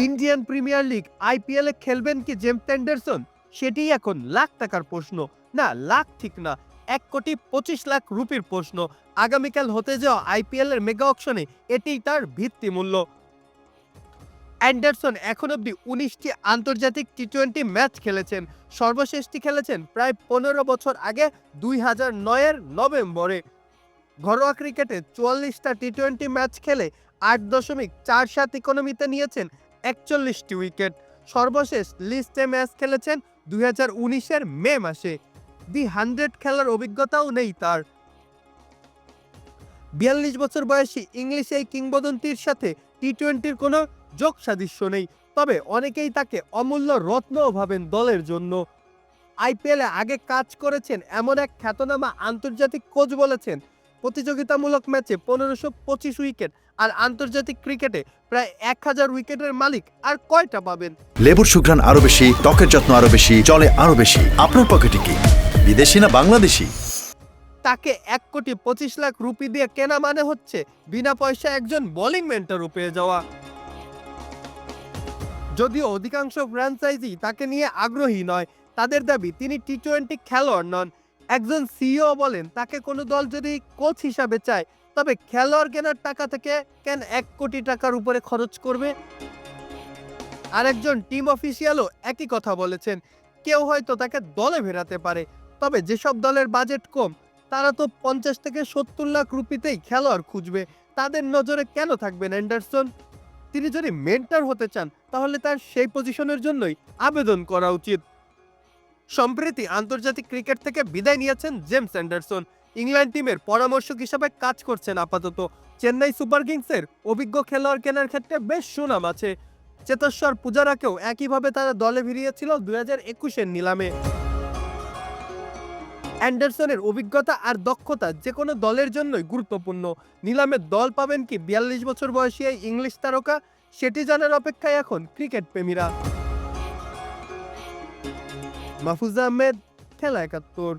Indian premier league IPL এ খেলবেন কি জেমস অ্যান্ডারসন? সেটি এখন লাখ টাকার প্রশ্ন। না, লাখ ঠিক না, এক কোটি পঁচিশ লাখ রুপির প্রশ্ন। আগামীকাল হতে যাওয়া আইপিএল এর মেগা অকশনে এটিই তার ভিত্তি মূল্য অ্যান্ডারসন এখন অবধি উনিশটি আন্তর্জাতিক টি টোয়েন্টি ম্যাচ খেলেছেন। সর্বশেষটি খেলেছেন প্রায় পনেরো বছর আগে, দুই হাজার নয়ের নভেম্বরে। ঘরোয়া ক্রিকেটে চুয়াল্লিশটা টি টোয়েন্টি ম্যাচ খেলে আট দশমিক চার সাত ইকোনমিতে নিয়েছেন একচল্লিশটি উইকেট। সর্বশেষ লিস্টে ম্যাচ খেলেছেন দুই হাজার উনিশের মে মাসে। দি হান্ড্রেড খেলার অভিজ্ঞতাও নেই তার। বিয়াল্লিশ বছর বয়সী ইংলিশ এই কিংবদন্তির সাথে টি টোয়েন্টির কোনো যোগ সাদৃশ্য নেই, তবে অনেকেই তাকে অমূল্য রত্নও ভাবেন দলের জন্য। আইপিএলে আগে কাজ করেছেন এমন এক খ্যাতনামা আন্তর্জাতিক কোচ বলেছেন প্রতিযোগিতামূলক ম্যাচে পনেরোশো পঁচিশ উইকেট আর আন্তর্জাতিক ক্রিকেটে প্রায় এক হাজার উইকেটের মালিক আর কয়টা পাবেন? লেবুর সুঘ্রাণ আরও বেশি ত্বকের যত্ন আরও বেশি চলে আরও বেশি। আপনার পকেটে কি? বিদেশি না বাংলাদেশি? তাকে এক কোটি পঁচিশ লাখ রুপি দিয়ে কেনা মানে হচ্ছে বিনা পয়সা একজন বোলিং মেন্টারও পেয়ে যাওয়া। যদিও অধিকাংশ ফ্র্যাঞ্চাইজি তাকে নিয়ে আগ্রহী নয় তাদের দাবি তিনি টি টোয়েন্টি খেলোয়াড় নন। একজন সিইও বলেন, তাকে কোনো দল যদি কোচ হিসাবে চায়, তবে খেলোয়াড় কেনার টাকা থেকে কেন এক কোটি টাকার উপরে খরচ করবে? আরেকজন টিম অফিসিয়ালও একই কথা বলেছেন, কেউ হয়তো তাকে দলে ফেরাতে পারে, তবে যেসব দলের বাজেট কম, তারা তো পঞ্চাশ থেকে সত্তর লাখ রুপিতেই খেলোয়াড় খুঁজবে, তাদের নজরে কেন থাকবেন অ্যান্ডারসন? তিনি যদি মেন্টার হতে চান, তাহলে তার সেই পজিশনের জন্যই আবেদন করা উচিত। সম্প্রতি আন্তর্জাতিক ক্রিকেট থেকে বিদায় নিয়েছেন জেমস অ্যান্ডারসন। ইংল্যান্ড টিমের পরামর্শক হিসাবে কাজ করছেন আপাতত। চেন্নাই সুপার কিংসের অভিজ্ঞ খেলোয়াড় কেনার ক্ষেত্রে বেশ সুনাম আছে। চেতস্বর পূজারাকেও একইভাবে তারা দলে ভিড়িয়েছিল দুই হাজার একুশের নিলামে। অ্যান্ডারসনের অভিজ্ঞতা আর দক্ষতা যে কোনো দলের জন্যই গুরুত্বপূর্ণ। নিলামে দল পাবেন কি বিয়াল্লিশ বছর বয়সী এই ইংলিশ তারকা, সেটি জানার অপেক্ষায় এখন ক্রিকেট প্রেমীরা। মাহফুজা আহমেদ খেলা একাত্তর